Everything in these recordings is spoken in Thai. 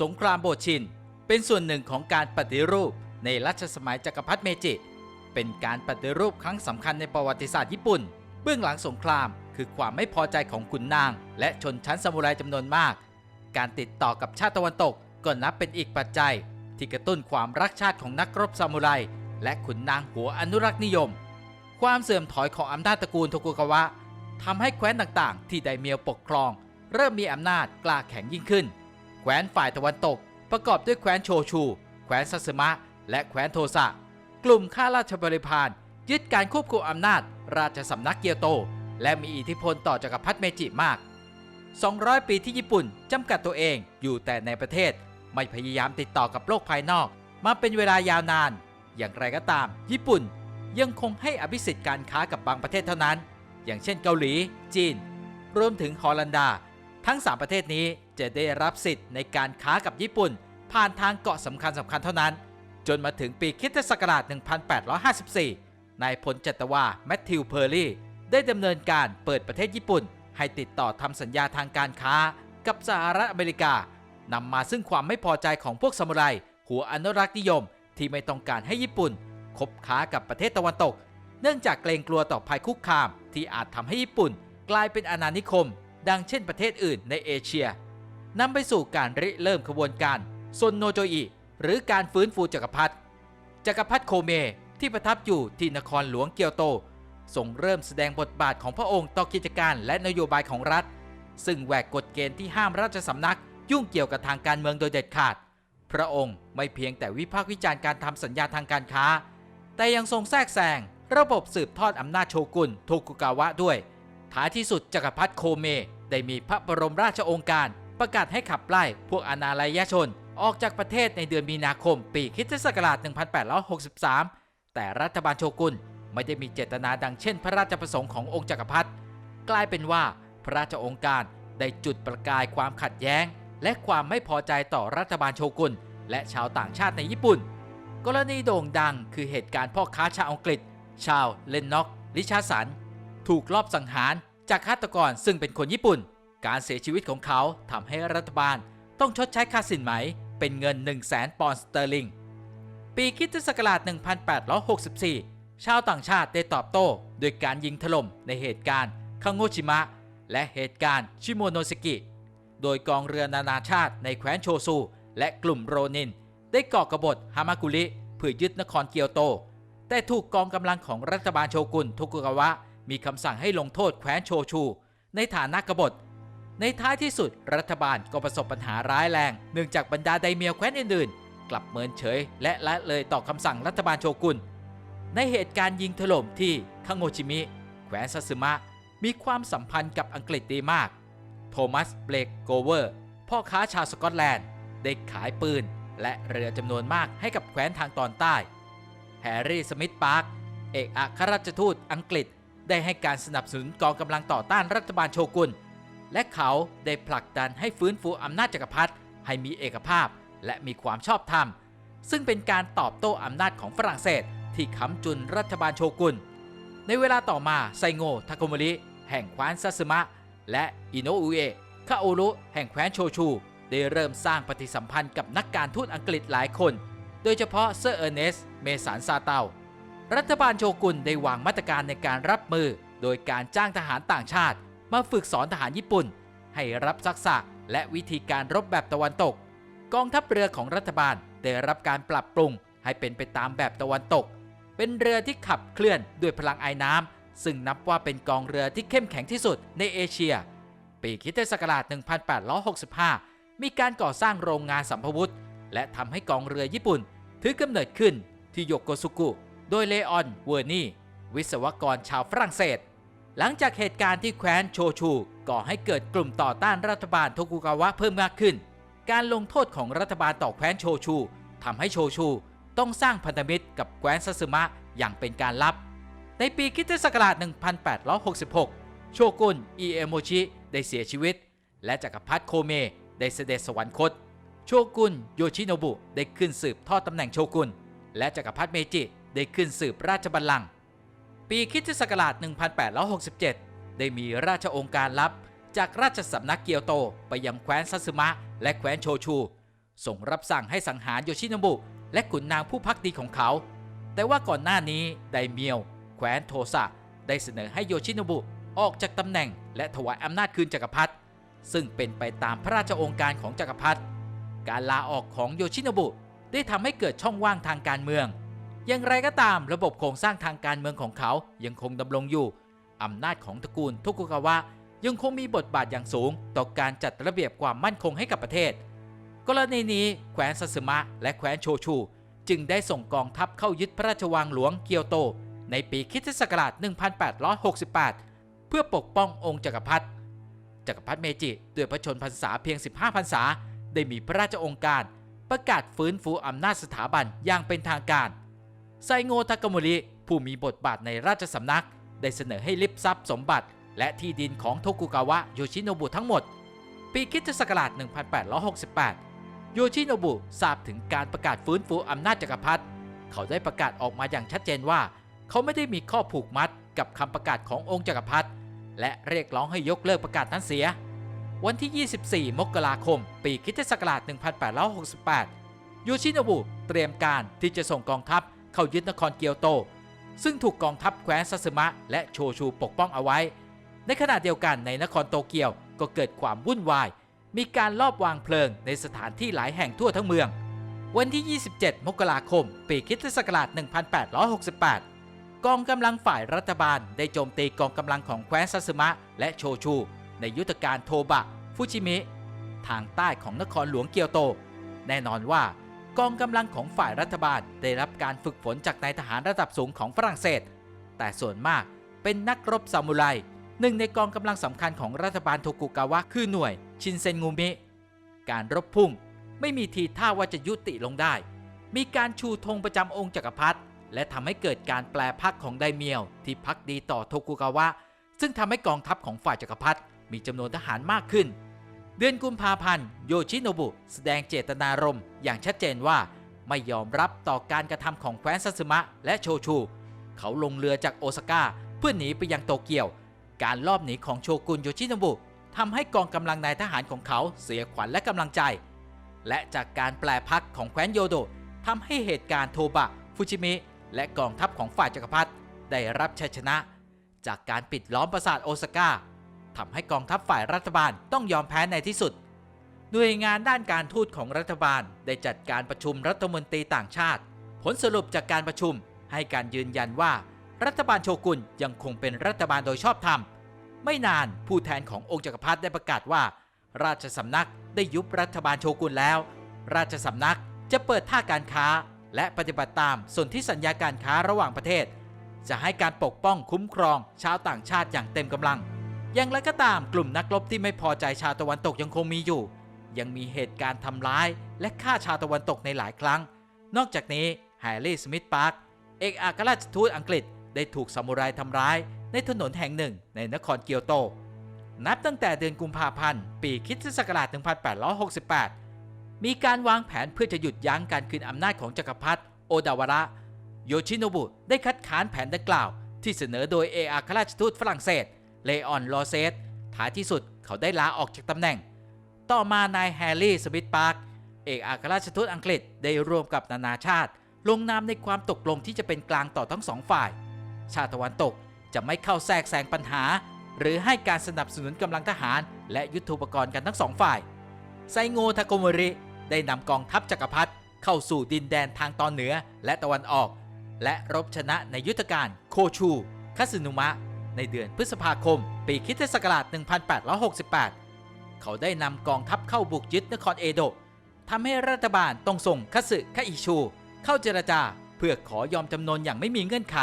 สงครามโบชิน เป็นส่วนหนึ่งของการปฏิรูปในรัชสมัยจักรพรรดิเมจิ เป็นการปฏิรูปครั้งสำคัญในประวัติศาสตร์ญี่ปุ่น เบื้องหลังสงครามคือความไม่พอใจของขุนนาง และชนชั้นซามูไรจำนวนมาก การติดต่อกับชาติตะวันตกก็นับเป็นอีกปัจจัย ที่กระตุ้นความรักชาติของนักรบซามูไรและขุนนางหัวอนุรักษ์นิยม ความเสื่อมถอยของอำนาจตระกูลโทกุกาวะทำให้แคว้นต่างๆ ที่ไดเมียวปกครอง เริ่มมีอำนาจกล้าแข็งยิ่งขึ้น แคว้นฝ่ายตะวันตก ประกอบด้วยแคว้นโชชู แคว้นซัสึมะ และแคว้นโทสะ กลุ่มข้าราชบริพารยึดการควบคุมอำนาจ ราชสำนักเกียวโต และมีอิทธิพลต่อจักรพรรดิเมจิมาก 200 ปีที่ญี่ปุ่นจำกัดตัวเองอยู่แต่ในประเทศ ไม่พยายามติดต่อกับโลกภายนอก มาเป็นเวลายาวนาน อย่างไรก็ตาม ญี่ปุ่นยังคงให้อภิสิทธิ์การค้ากับบางประเทศเท่านั้น อย่างเช่นเกาหลี จีน รวมถึงฮอลันดา ทั้ง 3 ประเทศนี้จะได้รับสิทธิ์ในการค้ากับญี่ปุ่น ผ่านทางเกาะสำคัญสำคัญเท่านั้น จนมาถึงปีคริสตศักราช 1854 นายพลจัตวาแมทธิวเพอร์ลี่ ได้ดำเนินการเปิดประเทศญี่ปุ่น ให้ติดต่อทำสัญญาทางการค้ากับสหรัฐอเมริกานำมาซึ่งความไม่พอใจของพวกซามูไรหัวอนุรักษ์นิยมที่ไม่ต้องการให้ญี่ปุ่น คบค้ากับประเทศตะวันตก เนื่องจากเกรงกลัวต่อภัยคุกคาม ที่อาจทำให้ญี่ปุ่น กลายเป็นอาณานิคม ดังเช่นประเทศอื่นในเอเชีย นำไปสู่การริเริ่มขบวนการซนโนโจอิหรือการฟื้นฟูจักรพรรดิจักรพรรดิโคเมที่ประทับอยู่ที่นครหลวงเกียวโตส่งเริ่มแสดงบทบาทของพระองค์ต่อกิจการและนโยบายของรัฐ ซึ่งแหวกกฎเกณฑ์ที่ห้ามราชสำนักยุ่งเกี่ยวกับทางการเมืองโดยเด็ดขาด พระองค์ไม่เพียงแต่วิพากษ์วิจารณ์การทำสัญญาทางการค้า แต่ยังทรงแทรกแซงระบบสืบทอดอำนาจโชกุนโทกุกาวะด้วย ท้ายที่สุดจักรพรรดิโคเมได้มีพระบรมราชโองการ ประกาศให้ขับไล่พวกอนาลายชน ออกจากประเทศในเดือนมีนาคม ปีคิศักราช 1863 แต่รัฐบาลโชกุนไม่ได้มีเจตนาดังเช่น พระราชประสงค์ขององค์จักรพรรดิกลายเป็นว่าพระราชองค์การได้จุดประกายความขัดแย้ง และความไม่พอใจต่อรัฐบาลโชกุนและชาวต่างชาติในญี่ปุ่น กรณีโด่งดังคือเหตุการณ์พ่อค้าชาวอังกฤษ ชาวเลนน็อกลิชาสัน ถูกลอบสังหารจากฆาตกรซึ่งเป็นคนญี่ปุ่น การเสียชีวิตของเขาทำให้รัฐบาลต้องชดใช้ค่าสินไหมเป็นเงิน 1 0 0 0 0แสนปอนด์สเตอร์ลิง ปีคริสตศักราช 1864 ชาวต่างชาติได้ตอบโต้โดยการยิงถล่มในเหตุการณ์คังโงชิมะ และเหตุการณ์ชิโมโนสกิ โดยกองเรือนานาชาติในแคว้นโชซู และกลุ่มโรนิน ได้ก่อกบฏฮามากุริเพื่อยึดนครเกียวโต แต่ถูกกองกำลังของรัฐบาลโชกุนโทกุกาวะ มีคำสั่งให้ลงโทษแคว้นโชชู ในฐานะกบฏ ในท้ายที่สุดรัฐบาลก็ประสบปัญหาร้ายแรง เนื่องจากบรรดาไดเมียแคว้นอื่นๆ กลับเมินเฉย และละเลยต่อคำสั่งรัฐบาลโชกุน ในเหตุการณ์ยิงถล่มที่คังโงชิมิแขวนซัสึมะ มีความสัมพันธ์กับอังกฤษดีมาก โทมัส เบลกโกเวอร์ พ่อค้าชาวสกอตแลนด์ ได้ขายปืน และเรือจำนวนมากให้กับแคว้นทางตอนใต้ แฮร์รี่ สมิธ ปาร์ค เอกอัครราชทูตอังกฤษ ได้ให้การสนับสนุนกองกำลังต่อต้านรัฐบาลโชกุน และเขาได้ผลักดันให้ฟื้นฟูอำนาจจักรพรรดิให้มีเอกภาพและมีความชอบธรรม ซึ่งเป็นการตอบโต้อำนาจของฝรั่งเศส ที่ค้ำจุนรัฐบาลโชกุน ในเวลาต่อมาไซโงทาโกมริ แห่งแคว้นซัสึมะ และอิโนอุเอะคาโอรุแห่งแคว้นโชชู ได้เริ่มสร้างปฏิสัมพันธ์กับนักการทูตอังกฤษหลายคน โดยเฉพาะเซอร์เออร์เนส เมสันซาเตา รัฐบาลโชกุนได้วางมาตรการในการรับมือ โดยการจ้างทหารต่างชาติ มาฝึกสอนทหารญี่ปุ่น ให้รับทักษะและวิธีการรบแบบตะวันตก กองทัพเรือของรัฐบาลได้รับการปรับปรุงให้เป็นไปตามแบบตะวันตก เป็นเรือที่ขับเคลื่อนด้วยพลังไอ้น้ำซึ่งนับว่าเป็นกองเรือที่เข้มแข็งที่สุดในเอเชีย ปีคริสตศักราช 1865 มีการก่อสร้างโรงงานสัมภวุธ และทำให้กองเรือญี่ปุ่น ถือกำเนิดขึ้นที่โยโกซุกุ โดยเลออน เวอร์นีวิศวกรชาวฝรั่งเศส หลังจากเหตุการณ์ที่แคว้นโชชู ก่อให้เกิดกลุ่มต่อต้านรัฐบาลโทกุกาวะเพิ่มมากขึ้น การลงโทษของรัฐบาลต่อแคว้นโชชูทำให้โชชูต้องสร้างพันธมิตรกับแคว้นซัสึมะอย่างเป็นการลับ ในปีคิตศักราช 1866 โชกุนอิเอโมชิได้เสียชีวิต และจักรพรรดิโคเมได้เสด็จสวรรคต โชกุนโยชิโนบุได้ขึ้นสืบทอดตำแหน่งโชกุน และจักรพรรดิเมจิได้ขึ้นสืบราชบัลลังก์ ปีคริสตศักราช 1867 ได้มีราชองค์การลับ จากราชสำนักเกียวโตไปยังแคว้นซัสึมะ และแคว้นโชชูส่งรับสั่งให้สังหารโยชิโนบุและขุนนางผู้พักดีของเขา แต่ว่าก่อนหน้านี้ไดเมียว แคว้นโทสะได้เสนอให้โยชิโนบุออกจากตำแหน่ง และถวายอำนาจคืนจักรพรรดิซึ่งเป็นไปตามพระราชโองการของจักรพรรดิการลาออกของโยชิโนบุได้ทำให้เกิดช่องว่างทางการเมือง อย่างไรก็ตามระบบโครงสร้างทางการเมืองของเขายังคงดำรงอยู่ อำนาจของตระกูลโทกุกาวะยังคงมีบทบาทอย่างสูง ต่อการจัดระเบียบความมั่นคงให้กับประเทศ กรณีนี้แคว้นซัสึมะและแคว้นโชชู จึงได้ส่งกองทัพเข้ายึดพระราชวังหลวงเกียวโต ในปีคิศักราช 1868 เพื่อปกป้ององค์จักรพรรดิจักรพรรดิเมจิด้วยพระชนพรรษาเพียง 15 พรรษา ได้มีพระราชองค์การ ประกาศฟื้นฟูอำนาจสถาบันอย่างเป็นทางการ ไซโงทากามุริผู้มีบทบาทในราชสำนัก ได้เสนอให้ลิบทรัพย์สมบัติ และที่ดินของโทกุกาวะโยชิโนบุทั้งหมด ปีคริสตศักราช 1868 โยชิโนบุทราบถึงการประกาศฟื้นฟูอำนาจจักรพรรดิเขาได้ประกาศออกมาอย่างชัดเจนว่า เขาไม่ได้มีข้อผูกมัดกับคำประกาศขององค์จักรพรรดิและเรียกร้องให้ยกเลิกประกาศนั้นเสีย วันที่ 24 มกราคม ปีคริสตศักราช 1868 โยชิโนบุเตรียมการที่จะส่งกองทัพ เข้ายึดนครเกียวโต ซึ่งถูกกองทัพแคว้นซัสึมะและโชชูปกป้องเอาไว้ ในขณะเดียวกันในนครโตเกียวก็เกิดความวุ่นวาย มีการลอบวางเพลิงในสถานที่หลายแห่งทั่วทั้งเมือง วันที่ 27 มกราคม ปีคริสตศักราช 1868 กองกำลังฝ่ายรัฐบาลได้โจมตีกองกำลังของแคว้นซัสึมะและโชชู ในยุทธการโทบะ ฟุจิมิ ทางใต้ของนครหลวงเกียวโต แน่นอนว่า กองกำลังของฝ่ายรัฐบาลได้รับการฝึกฝนจากนายทหารระดับสูงของฝรั่งเศส แต่ส่วนมากเป็นนักรบซามูไรหนึ่งในกองกำลังสำคัญของรัฐบาลโทกุกาวะคือหน่วย ชินเซนงูมิ การรบพุ่งไม่มีทีท่าว่าจะยุติลงได้ มีการชูธงประจำองค์จักรพรรดิและทำให้เกิดการแปลพักของไดเมียว ที่พักดีต่อโทกุกาวะ ซึ่งทำให้กองทัพของฝ่ายจักรพรรดิมีจำนวนทหารมากขึ้น เดือนกุมภาพันธ์โยชิโนบุแสดงเจตนารมณ์อย่างชัดเจนว่าไม่ยอมรับต่อการกระทำของแคว้นซัสึมะและโชชู เขาลงเรือจากโอซาก้าเพื่อหนีไปยังโตเกียว การลอบหนีของโชกุนโยชิโนบุทำให้กองกำลังนายทหารของเขาเสียขวัญและกำลังใจ และจากการแปลพักของแคว้นโยโดทำให้เหตุการณ์โทบะ ฟุจิมิ และกองทัพของฝ่ายจักรพรรดิได้รับชัยชนะ จากการปิดล้อมปราสาทโอซาก้า ทำให้กองทัพฝ่ายรัฐบาลต้องยอมแพ้ในที่สุด หน่วยงานด้านการทูตของรัฐบาลได้จัดการประชุมรัฐมนตรีต่างชาติ ผลสรุปจากการประชุมให้การยืนยันว่า รัฐบาลโชกุนยังคงเป็นรัฐบาลโดยชอบธรรม ไม่นานผู้แทนขององค์จักรพรรดิได้ประกาศว่า ราชสำนักได้ยุบรัฐบาลโชกุนแล้ว ราชสำนักจะเปิดท่าการค้า และปฏิบัติตามส่วนที่สัญญาการค้าระหว่างประเทศ จะให้การปกป้องคุ้มครองชาวต่างชาติอย่างเต็มกำลัง อย่างไรก็ตามกลุ่มนักรบที่ไม่พอใจชาวตะวันตกยังคงมีอยู่ ยังมีเหตุการณ์ทำร้าย และฆ่าชาวตะวันตกในหลายครั้ง นอกจากนี้แฮร์รี่สมิธพาร์คเอกอัครราชทูตอังกฤษได้ถูกซามูไรทำร้ายในถนนแห่งหนึ่งในนครเกียวโต นับตั้งแต่เดือนกุมภาพันธ์ปีคิสตศักราช 1868 มีการวางแผนเพื่อจะหยุดยั้งการคืนอำนาจของจักรพรรดิโอดาวาระ โยชิโนบุได้คัดค้านแผนดังกล่าว ที่เสนอโดยเอกอัครราชทูตฝรั่งเศส เลออนลอเซสท้ายที่สุดเขาได้ลาออกจากตำแหน่ง ต่อมานายแฮร์รี่สมิธพาร์คเอกอัครราชทูตอังกฤษได้ร่วมกับนานาชาติ ลงนามในความตกลงที่จะเป็นกลางต่อทั้งสองฝ่าย ชาติตะวันตกจะไม่เข้าแทรกแซงปัญหา หรือให้การสนับสนุนกำลังทหาร และยุทโธปกรณ์กันทั้งสองฝ่าย ไซโงทาโกโมริได้นำกองทัพจักรพรรดิเข้าสู่ดินแดนทางตอนเหนือและตะวันออก และรบชนะในยุทธการโคชู คาสึนุมะ ในเดือนพฤษภาคม ปีคริสตศักราช 1868 เขาได้นำกองทัพเข้าบุกยึดนครเอโดะทำให้รัฐบาลต้องส่งคัสึคาอิชู เข้าเจรจาเพื่อขอยอมจำนนอย่างไม่มีเงื่อนไข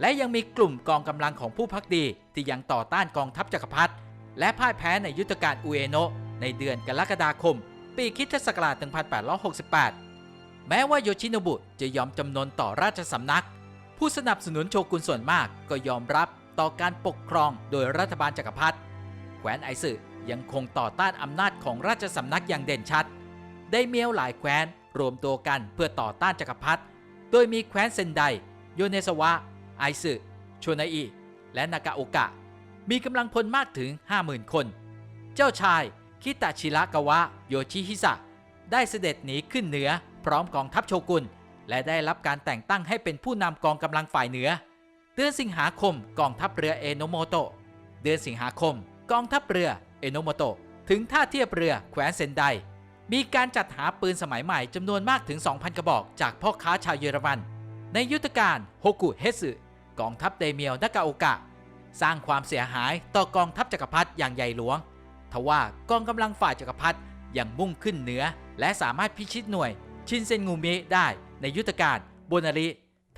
และยังมีกลุ่มกองกำลังของผู้พักดี ที่ยังต่อต้านกองทัพจักรพรรดิและพ่ายแพ้ในยุทธการอุเอโนะในเดือนกรกฎาคม ปีคริสตศักราช 1868 แม้ว่าโยชิโนบุจะยอมจำนนต่อราชสำนัก ผู้สนับสนุนโชกุนส่วนมากก็ยอมรับ ต่อการปกครองโดยรัฐบาลจักรพรรดิแคว้นไอซึยังคงต่อต้านอำนาจของราชสำนักอย่างเด่นชัด ได้เมียวหลายแคว้นรวมตัวกันเพื่อต่อต้านจักรพรรดิโดยมีแคว้นเซนไดโยเนสวะ ไอซึโชนาอิและนากาโอกะ มีกำลังพลมากถึง 50,000 คน เจ้าชายคิตาชิระกาวะโยชิฮิสะได้เสด็จหนีขึ้นเหนือพร้อมกองทัพโชกุนและได้รับการแต่งตั้งให้เป็นผู้นำกองกำลังฝ่ายเหนือ ดือนสิงหาคมกองทัพเรือเอโนโมโตะเดือนสิงหาคม กองทัพเรือเอโนโมโตะถึงท่าเทียบเรือแขวนเซนได มีการจัดหาปืนสมัยใหม่จำนวนมากถึง 2,000 กระบอกจากพ่อค้าชาวเยอรมัน ในยุทธการโฮกุเฮสึกองทัพเดเมียวนากาโอกะ สร้างความเสียหายต่อกองทัพจักรพรรดิอย่างใหญ่หลวง ทว่ากองกำลังฝ่ายจักรพรรดิยังมุ่งขึ้นเหนือ และสามารถพิชิตหน่วยชินเซนงูเมะได้ในยุทธการโบนาริ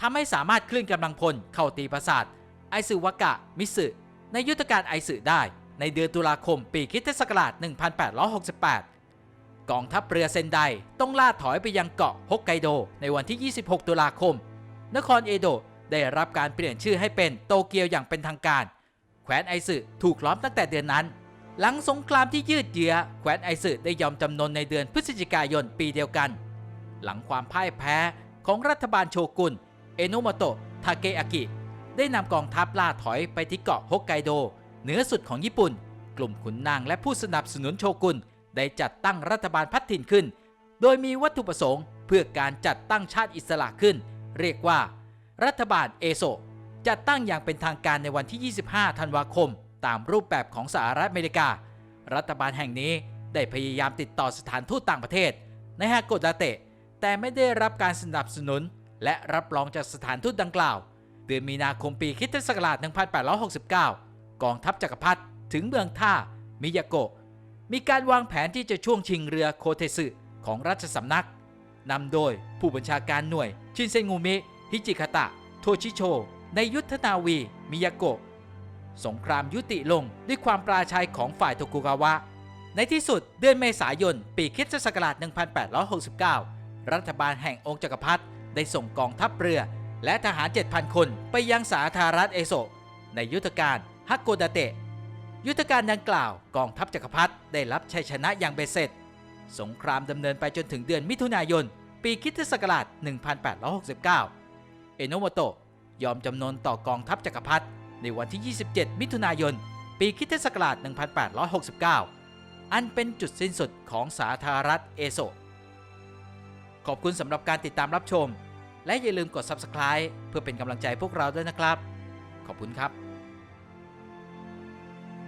ทำให้สามารถเคลื่อนกำลังพลเข้าตีปราสาทไอซึวากะมิสึในยุทธการไอซึได้ ในเดือนตุลาคมปีคริสตศักราช 1868 กองทัพเรือเซนไดต้องล่าถอยไปยังเกาะฮอกไกโดในวันที่ 26 ตุลาคม นครเอโดะได้รับการเปลี่ยนชื่อให้เป็นโตเกียวอย่างเป็นทางการแคว้นไอซึถูกล้อมตั้งแต่เดือนนั้น หลังสงครามที่ยืดเยื้อแคว้นไอซึได้ยอมจำนนในเดือนพฤศจิกายนปีเดียวกัน หลังความพ่ายแพ้ของรัฐบาลโชกุน เอโนโมโตะทาเกอากิ ได้นำกองทัพล่าถอยไปที่เกาะฮอกไกโด เหนือสุดของญี่ปุ่น กลุ่มขุนนางและผู้สนับสนุนโชกุนได้จัดตั้งรัฐบาลพัฒถิ่นขึ้น โดยมีวัตถุประสงค์ เพื่อการจัดตั้งชาติอิสระขึ้น เรียกว่า รัฐบาลเอโซจัดตั้งอย่างเป็นทางการในวันที่ 25 ธันวาคม ตามรูปแบบของสหรัฐอเมริกา รัฐบาลแห่งนี้ได้พยายามติดต่อสถานทูตต่างประเทศ ในฮากโกดาเตะแต่ไม่ได้รับการสนับสนุน และรับรองจากสถานทูตดังกล่าว เดือนมีนาคมปีคริสตศักราช 1869 กองทัพจักรพรรดิถึงเมืองท่า มิยาโกะ มีการวางแผนที่จะช่วงชิงเรือโคเทสึของราชสำนัก นำโดยผู้บัญชาการหน่วย ชินเซงูมิ ฮิจิคาตะ โทชิโช ในยุทธนาวี มิยาโกะ สงครามยุติลงด้วยความปราชัยของฝ่ายโทกุกาวะ ในที่สุดเดือนเมษายน ปีคิศักราช 1869 รัฐบาลแห่งองค์จักรพรรดิ ได้ส่งกองทัพเรือ และทหาร 7,000 คนไปยังสาธารณรัฐเอโซในยุทธการฮักโกดาเตะ ยุทธการดังกล่าวกองทัพจักรพรรดิได้รับชัยชนะอย่างเบ็ดเสร็จ สงครามดำเนินไปจนถึงเดือนมิถุนายน ปีคิศักราช 1869 เอโนโมโตะยอมจำนนต่อกองทัพจักรพรรดิในวันที่ 27 มิถุนายน ปีคิศักราช 1869 อันเป็นจุดสิ้นสุดของสาธารณรัฐเอโซ ขอบคุณสำหรับการติดตามรับชม และอย่าลืมกด Subscribe เพื่อเป็นกำลังใจพวกเราด้วยนะครับ ขอบคุณครับ